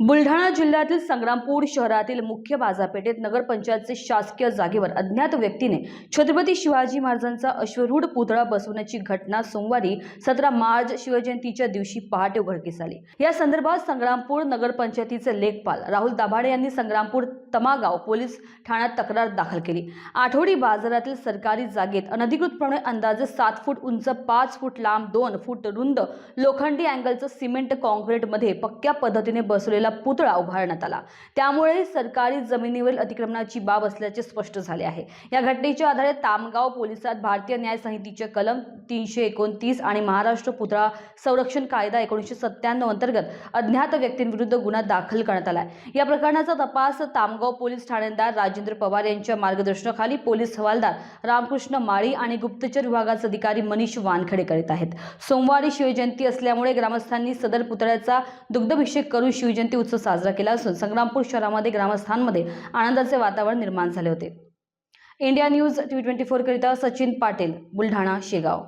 बुलढाणा जिल्ह्यातील संग्रामपूर शहरातील मुख्य बाजारपेठेत नगरपंचायतचे शासकीय जागेवर अज्ञात व्यक्तीने छत्रपती शिवाजी महाराजांचा अश्वरूढ पुतळा बसवण्याची घटना सोमवारी सतरा मार्च शिवजयंतीच्या दिवशी पहाटे उघडकीस आली. या संदर्भात संग्रामपूर नगरपंचायतीचे लेखपाल राहुल दाभाडे यांनी संग्रामपूर तमागाव पोलीस ठाण्यात तक्रार दाखल केली. आठवडी बाजारातील सरकारी जागेत अनधिकृतपणे अंदाजे सात फूट उंच पाच फूट लांब दोन फूट रुंद लोखंडी अँगलचं सिमेंट कॉन्क्रीटमध्ये पक्क्या पद्धतीने बसवलेला पुतळा उभारण्यात आला. त्यामुळे सरकारी जमिनीवरील अतिक्रमणाची बाब असल्याचे स्पष्ट झाले आहे. या घटनेच्या आधारे तामगाव पोलिसात भारतीय न्याय संहितेचे कलम तीनशे एकोणतीस आणि महाराष्ट्र पुतळा संरक्षण कायदा एकोणीसशे सत्त्याण्णव अंतर्गत अज्ञात व्यक्तींविरुद्ध गुन्हा दाखल करण्यात आला आहे. या प्रकरणाचा तपास तामगाव पोलीस ठाणेदार राजेंद्र पवार यांच्या मार्गदर्शनाखाली पोलीस हवालदार रामकृष्ण माळी आणि गुप्तचर विभागाचे अधिकारी मनीष वानखडे करीत आहेत. सोमवारी शिवजयंती असल्यामुळे ग्रामस्थांनी सदर पुतळ्याचा दुग्धभिषेक करून शिवजयंती उत्सव साजरा केला असून संग्रामपूर शहरामध्ये ग्रामस्थांमध्ये आनंदाचे वातावरण निर्माण झाले होते. इंडिया न्यूज टी ट्वेंटी फोरकरिता सचिन पाटील बुलढाणा शेगाव.